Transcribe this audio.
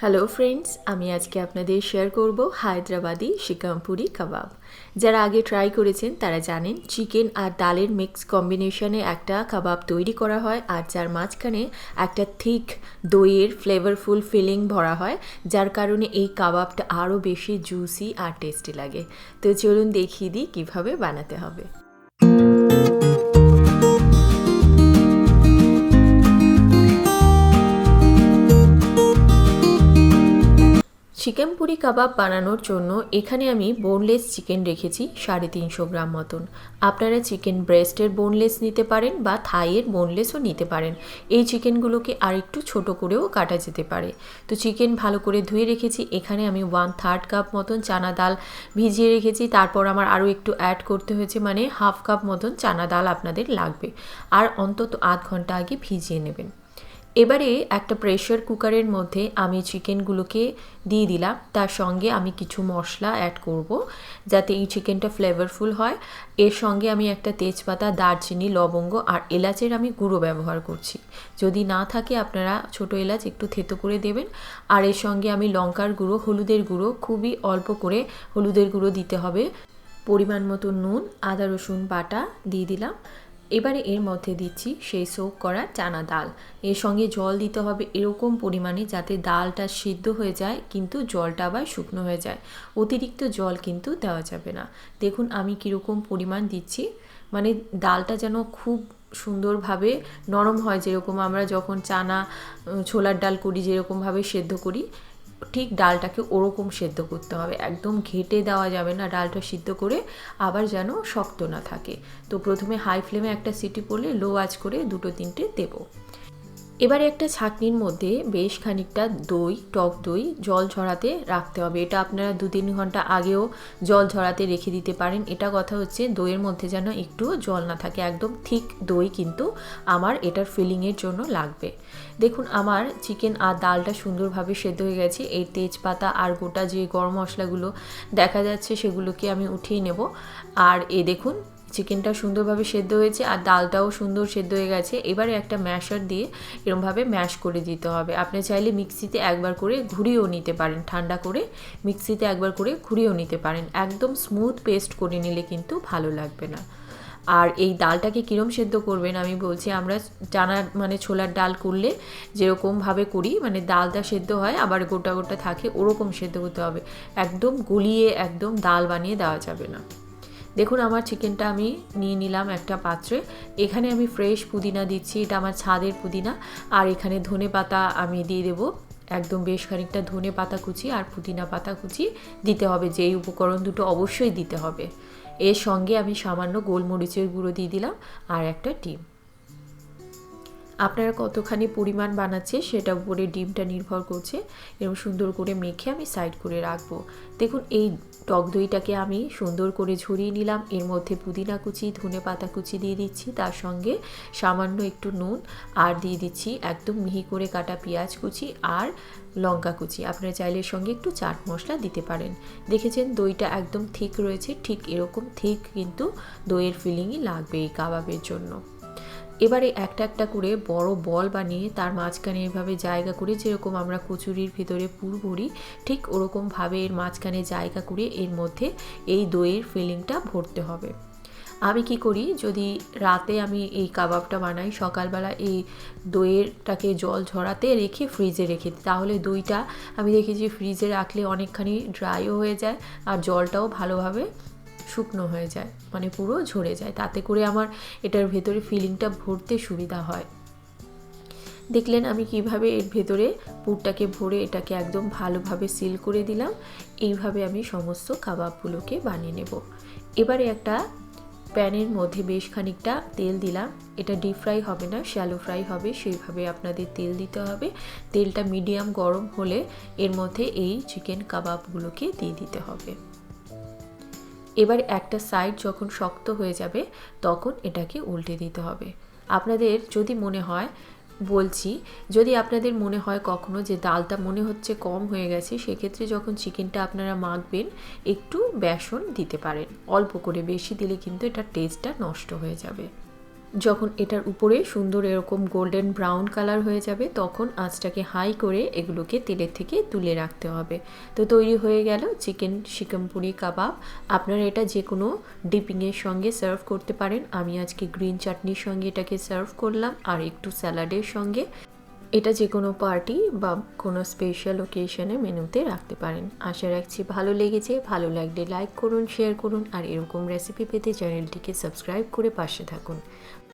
Hello friends আমি আজকে আপনাদের শেয়ার করব হায়দ্রাবাদি শিকামপুরি কাবাব। যারা আগে ট্রাই করেছেন, তারা জানেন চিকেন আর ডালের মিক্স কম্বিনেশনে একটা কাবাব তৈরি করা হয় আর যার মাঝখানে একটা থিক দইয়ের ফ্লেভারফুল ফিলিং ভরা হয়, যার কারণে এই কাবাবটা আরও বেশি জুসি আর টেস্টি লাগে। তো চলুন দেখিয়ে দিই কীভাবে বানাতে হবে। চিকেন পুরি কাবাব বানানোর জন্য এখানে আমি বোনলেস চিকেন রেখেছি সাড়ে তিনশো গ্রাম মতন। আপনারা চিকেন ব্রেস্টের বোনলেস নিতে পারেন বা থাইয়ের বোনলেসও নিতে পারেন। এই চিকেনগুলোকে আরেকটু ছোট করেও কাটা যেতে পারে। তো চিকেন ভালো করে ধুয়ে রেখেছি। এখানে আমি ওয়ান থার্ড কাপ মতন চানা ডাল ভিজিয়ে রেখেছি। তারপর আমার আরও একটু অ্যাড করতে হয়েছে মানে হাফ কাপ মতন চানা ডাল আপনাদের লাগবে। আর অন্তত আধ ঘণ্টা আগে ভিজিয়ে নেবেন। এবারে একটা প্রেশার কুকারের মধ্যে আমি চিকেনগুলোকে দিয়ে দিলাম। তার সঙ্গে আমি কিছু মশলা অ্যাড করব যাতে এই চিকেনটা ফ্লেভারফুল হয়। এর সঙ্গে আমি একটা তেজপাতা, দারচিনি, লবঙ্গ আর এলাচের আমি গুঁড়ো ব্যবহার করছি। যদি না থাকে আপনারা ছোট এলাচ একটু থেতো করে দেবেন। আর এর সঙ্গে আমি লঙ্কার গুঁড়ো, হলুদের গুঁড়ো, খুবই অল্প করে হলুদের গুঁড়ো দিতে হবে। পরিমাণ মতো নুন, আদা, রসুন, বাটা দিয়ে দিলাম। এবারে এর মধ্যে দিচ্ছি সেই সোক করা চানা ডাল। এর সঙ্গে জল দিতে হবে এরকম পরিমাণে যাতে ডালটা সিদ্ধ হয়ে যায়, কিন্তু জলটা আবার শুকনো হয়ে যায়। অতিরিক্ত জল কিন্তু দেওয়া যাবে না। দেখুন আমি কীরকম পরিমাণ দিচ্ছি। মানে ডালটা যেন খুব সুন্দরভাবে নরম হয়, যেরকম আমরা যখন চানা, ছোলার ডাল করি, যেরকমভাবে সেদ্ধ করি ঠিক ডালটাকে ওরকম সেদ্ধ করতে হবে। একদম ঘেটে দেওয়া যাবে না ডালটা সিদ্ধ করে, আবার যেন শক্ত না থাকে। তো প্রথমে হাই ফ্লেমে একটা সিটি পড়লে লো আজ করে দুটো তিনটে দেবো। এবারে একটা ছাঁকনির মধ্যে বেশ খানিকটা দই, টক দই, জল ঝরাতে রাখতে হবে। এটা আপনারা দু তিন ঘণ্টা আগেও জল ঝরাতে রেখে দিতে পারেন। এটা কথা হচ্ছে দইয়ের মধ্যে যেন একটু জল না থাকে। একদম ঠিক দই কিন্তু আমার এটার ফিলিংয়ের জন্য লাগবে। দেখুন, আমার চিকেন আর ডালটা সুন্দরভাবে সেদ্ধ হয়ে গেছে। এই তেজপাতা আর গোটা যে গরম মশলাগুলো দেখা যাচ্ছে সেগুলোকে আমি উঠিয়ে নেব। আর এ দেখুন চিকেনটা সুন্দরভাবে সেদ্ধ হয়েছে আর ডালটাও সুন্দর সেদ্ধ হয়ে গেছে। এবারে একটা ম্যাশার দিয়ে এরমভাবে ম্যাশ করে দিতে হবে। আপনি চাইলে মিক্সিতে একবার করে ঘুরিয়েও নিতে পারেন, ঠান্ডা করে মিক্সিতে একবার করে ঘুরিয়েও নিতে পারেন। একদম স্মুথ পেস্ট করে নিলে কিন্তু ভালো লাগবে না। আর এই ডালটাকে কীরম সেদ্ধ করবেন আমি বলছি, আমরা চানা মানে ছোলার ডাল করলে যেরকমভাবে করি মানে ডালটা সেদ্ধ হয়, আবার গোটা গোটা থাকে, ওরকম সেদ্ধ করতে হবে। একদম গুলিয়ে একদম ডাল বানিয়ে দেওয়া যাবে না। দেখুন, আমার চিকেনটা আমি নিয়ে নিলাম একটা পাত্রে। এখানে আমি ফ্রেশ পুদিনা দিচ্ছি, এটা আমার ছাদের পুদিনা। আর এখানে ধনে পাতা আমি দিয়ে দেবো। একদম বেশ খানিকটা ধনে পাতা কুচি আর পুদিনা পাতা কুচি দিতে হবে, যেই উপকরণ দুটো অবশ্যই দিতে হবে। এর সঙ্গে আমি সামান্য গোলমরিচের গুঁড়ো দিয়ে দিলাম আর একটা ডিম। আপনারা কতখানি পরিমাণ বানাচ্ছে সেটা উপরে ডিমটা নির্ভর করছে এরকম সুন্দর করে মেখে আমি সাইড করে রাখব। দেখুন, এই টক দইটাকে আমি সুন্দর করে ঝরিয়ে নিলাম। এর মধ্যে পুদিনা কুচি, ধনে পাতা কুচি দিয়ে দিচ্ছি। তার সঙ্গে সামান্য একটু নুন আর দিয়ে দিচ্ছি একদম মিহি করে কাটা পেঁয়াজ কুচি আর লঙ্কা কুচি। আপনারা চাইলে সঙ্গে একটু চাট মশলা দিতে পারেন। দেখেছেন, দইটা একদম ঠিক রয়েছে, ঠিক এরকম ঠিক কিন্তু দইয়ের ফিলিংই লাগবে এই কাবাবের জন্য। এবারে একটা একটা করে বড় বল বানিয়ে তার মাঝখানে এভাবে জায়গা করে যেরকম আমরা কচুরির ভিতরে পুর ভরি, ঠিক ওরকমভাবে এর মাঝখানে জায়গা করে এর মধ্যে এই দইয়ের ফিলিংটা ভরতে হবে। আমি কি করি, যদি রাতে আমি এই কাবাবটা বানাই, সকালবেলা এই দইয়েরটাকে জল ঝরাতে রেখে ফ্রিজে রেখে দিই, তাহলে দইটা আমি দেখেছি ফ্রিজে রাখলে অনেকখানি ড্রাইও হয়ে যায় আর জলটাও ভালোভাবে শুকনো হয়ে যায় মানে পুরো ঝরে যায়। তাতে করে আমার এটার ভেতরে ফিলিংটা ভরতে সুবিধা হয়। দেখলেন আমি কীভাবে এর ভেতরে পুরটাকে ভরে এটাকে একদম ভালোভাবে সিল করে দিলাম। এইভাবে আমি সমস্ত কাবাবগুলোকে বানিয়ে নেব। এবারে একটা প্যানের মধ্যে বেশ খানিকটা তেল দিলাম। এটা ডিপ ফ্রাই হবে না শ্যালো ফ্রাই হবে, সেইভাবে আপনাদের তেল দিতে হবে। তেলটা মিডিয়াম গরম হলে এর মধ্যে এই চিকেন কাবাবগুলোকে দিয়ে দিতে হবে। এবার একটা সাইড যখন শক্ত হয়ে যাবে, তখন এটাকে উল্টে দিতে হবে। আপনাদের যদি মনে হয়, বলছি, যদি আপনাদের মনে হয় কখনো যে ডালটা মনে হচ্ছে কম হয়ে গেছে, সেক্ষেত্রে যখন চিকেনটা আপনারা মাখবেন, একটু বেসন দিতে পারেন। অল্প করে, বেশি দিলে কিন্তু এটা টেস্টটা নষ্ট হয়ে যাবে। যখন এটার উপরে সুন্দর এরকম গোল্ডেন ব্রাউন কালার হয়ে যাবে, তখন আঁচটাকে হাই করে এগুলোকে তেলের থেকে তুলে রাখতে হবে। তো তৈরি হয়ে গেল চিকেন শিকমপুরি কাবাব আপনারা এটা যে কোনো ডিপিংয়ের সঙ্গে সার্ভ করতে পারেন। আমি আজকে গ্রিন চাটনির সঙ্গে এটাকে সার্ভ করলাম, আর একটু স্যালাডের সঙ্গে। এটা যে কোনো পার্টি বা কোনো স্পেশাল ওকেশনে মেনুতে রাখতে পারেন। আশা রাখছি ভালো লেগেছে। ভালো লাগলে লাইক করুন শেয়ার করুন, আর এরকম রেসিপি পেতে চ্যানেলটিকে সাবস্ক্রাইব করে পাশে থাকুন।